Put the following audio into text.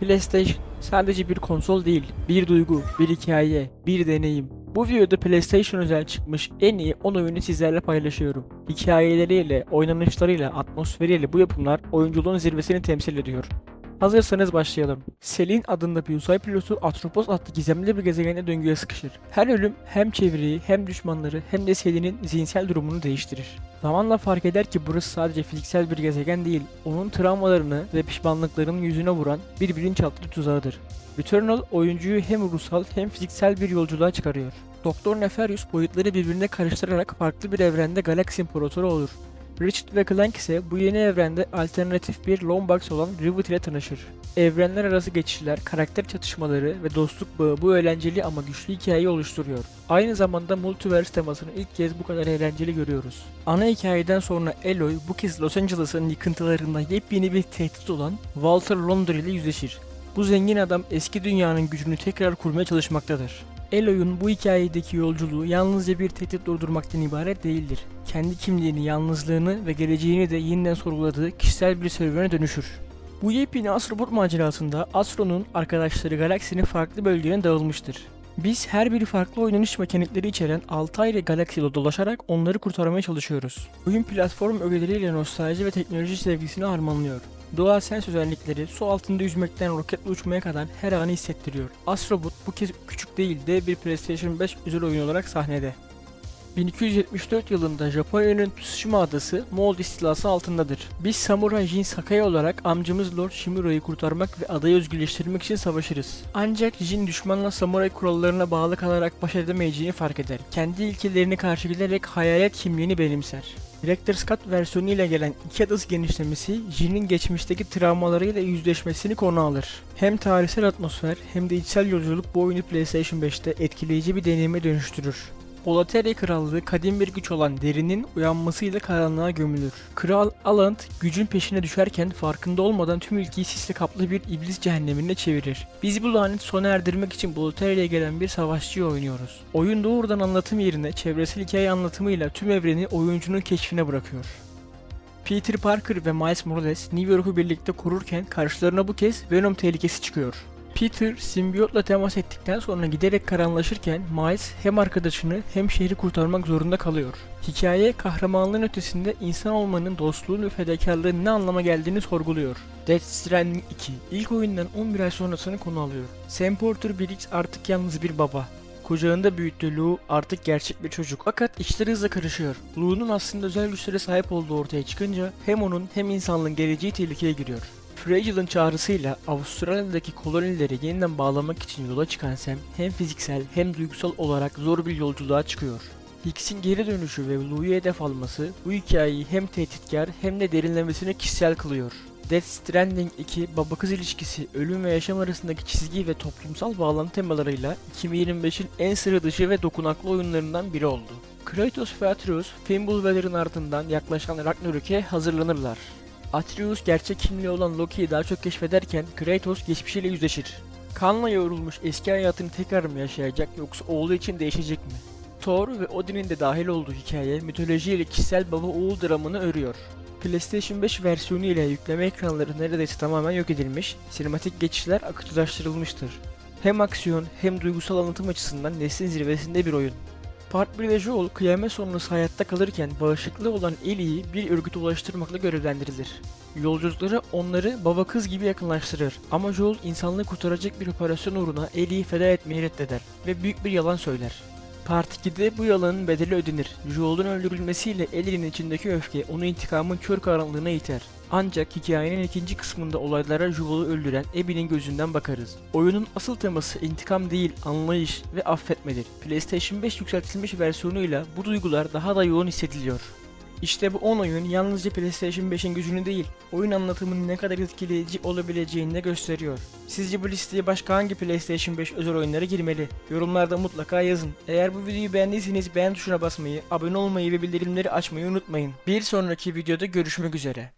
PlayStation sadece bir konsol değil, bir duygu, bir hikaye, bir deneyim. Bu videoda PlayStation özel çıkmış en iyi 10 oyunu sizlerle paylaşıyorum. Hikayeleriyle, oynanışlarıyla, atmosferiyle bu yapımlar oyunculuğun zirvesini temsil ediyor. Hazırsanız başlayalım. Selin adında bir uzay pilotu Atropos adlı gizemli bir gezegende döngüye sıkışır. Her ölüm hem çevreyi hem düşmanları hem de Selin'in zihinsel durumunu değiştirir. Zamanla fark eder ki burası sadece fiziksel bir gezegen değil, onun travmalarını ve pişmanlıklarının yüzüne vuran bir bilinçaltı tuzağıdır. Returnal oyuncuyu hem ruhsal hem fiziksel bir yolculuğa çıkarıyor. Doktor Nefarius boyutları birbirine karıştırarak farklı bir evrende Galaxy İmparatoru olur. Richard ve Clank ise bu yeni evrende alternatif bir Lombax olan Rivet ile tanışır. Evrenler arası geçişler, karakter çatışmaları ve dostluk bağı bu eğlenceli ama güçlü hikayeyi oluşturuyor. Aynı zamanda multiverse temasını ilk kez bu kadar eğlenceli görüyoruz. Ana hikayeden sonra Aloy bu kez Los Angeles'ın yıkıntılarında yepyeni bir tehdit olan Walter Londra ile yüzleşir. Bu zengin adam eski dünyanın gücünü tekrar kurmaya çalışmaktadır. Eloy'un bu hikayedeki yolculuğu yalnızca bir tehdit durdurmaktan ibaret değildir. Kendi kimliğini, yalnızlığını ve geleceğini de yeniden sorguladığı kişisel bir serüvene dönüşür. Bu yepyeni Astrobot macerasında Astro'nun arkadaşları galaksinin farklı bölgelerine dağılmıştır. Biz her biri farklı oynanış mekanikleri içeren 6 ayrı galaksiyle dolaşarak onları kurtarmaya çalışıyoruz. Oyun platform ögeleriyle nostalji ve teknoloji sevgisini harmanlıyor. Doğal sens özellikleri su altında yüzmekten roketle uçmaya kadar her anı hissettiriyor. Astrobot bu kez küçük değil de bir PlayStation 5 özel oyun olarak sahnede. 1274 yılında Japonya'nın Tsushima adası Moğol istilası altındadır. Biz Samurai Jin Sakai olarak amcamız Lord Shimiro'yu kurtarmak ve adayı özgürleştirmek için savaşırız. Ancak Jin düşmanla samurai kurallarına bağlı kalarak baş edemeyeceğini fark eder. Kendi ilkelerini karşı gelerek hayalet kimliğini benimser. Director Scott versiyonu ile gelen iki adası genişlemesi Jin'in geçmişteki travmalarıyla yüzleşmesini konu alır. Hem tarihsel atmosfer hem de içsel yolculuk bu oyunu PlayStation 5'te etkileyici bir deneyime dönüştürür. Olateria Krallığı kadim bir güç olan derinin uyanmasıyla karanlığa gömülür. Kral Alant gücün peşine düşerken farkında olmadan tüm ülkeyi sisle kaplı bir iblis cehennemine çevirir. Biz bu laneti sona erdirmek için Boloteria'ya gelen bir savaşçıyı oynuyoruz. Oyun doğrudan anlatım yerine çevresel hikaye anlatımıyla tüm evreni oyuncunun keşfine bırakıyor. Peter Parker ve Miles Morales New York'u birlikte korurken karşılarına bu kez Venom tehlikesi çıkıyor. Peter simbiyotla temas ettikten sonra giderek karanlaşırken Miles hem arkadaşını hem şehri kurtarmak zorunda kalıyor. Hikaye kahramanlığın ötesinde insan olmanın dostluğun ve fedakarlığın ne anlama geldiğini sorguluyor. Death Stranding 2 ilk oyundan 11 ay sonrasını konu alıyor. Sam Porter Briggs artık yalnız bir baba. Kucağında büyüttüğü Lou artık gerçek bir çocuk. Fakat işleri hızla karışıyor. Lou'nun aslında özel güçlere sahip olduğu ortaya çıkınca hem onun hem insanlığın geleceği tehlikeye giriyor. Fragel'ın çağrısıyla Avustralya'daki kolonileri yeniden bağlamak için yola çıkan Sam hem fiziksel hem duygusal olarak zor bir yolculuğa çıkıyor. Hicks'in geri dönüşü ve Lou'yu hedef alması bu hikayeyi hem tehditkar hem de derinlemesine kişisel kılıyor. Death Stranding 2 baba kız ilişkisi, ölüm ve yaşam arasındaki çizgi ve toplumsal bağlantı temalarıyla 2025'in en sıra dışı ve dokunaklı oyunlarından biri oldu. Kratos ve Atreus, Fimbulweather'ın ardından yaklaşan Ragnarok'e hazırlanırlar. Atreus gerçek kimliği olan Loki'yi daha çok keşfederken Kratos geçmişiyle yüzleşir. Kanla yoğrulmuş eski hayatını tekrar mı yaşayacak yoksa oğlu için değişecek mi? Thor ve Odin'in de dahil olduğu hikaye mitolojiyle kişisel baba oğul dramını örüyor. PlayStation 5 versiyonu ile yükleme ekranları neredeyse tamamen yok edilmiş, sinematik geçişler akıcılaştırılmıştır. Hem aksiyon hem duygusal anlatım açısından neslin zirvesinde bir oyun. Part 1'de Joel kıyamet sonrası hayatta kalırken bağışıklığı olan Ellie'yi bir örgüte ulaştırmakla görevlendirilir. Yolculukları onları baba kız gibi yakınlaştırır ama Joel insanlığı kurtaracak bir operasyon uğruna Ellie'yi feda etmeyi reddeder ve büyük bir yalan söyler. Part 2'de bu yalanın bedeli ödenir. Joel'un öldürülmesiyle Ellie'nin içindeki öfke onu intikamın kör karanlığına iter. Ancak hikayenin ikinci kısmında olaylara Joel'u öldüren Abby'nin gözünden bakarız. Oyunun asıl teması intikam değil, anlayış ve affetmedir. PlayStation 5 yükseltilmiş versiyonuyla bu duygular daha da yoğun hissediliyor. İşte bu 10 oyun yalnızca PlayStation 5'in gücünü değil, oyun anlatımının ne kadar etkileyici olabileceğini de gösteriyor. Sizce bu listeye başka hangi PlayStation 5 özel oyunları girmeli? Yorumlarda mutlaka yazın. Eğer bu videoyu beğendiyseniz beğen tuşuna basmayı, abone olmayı ve bildirimleri açmayı unutmayın. Bir sonraki videoda görüşmek üzere.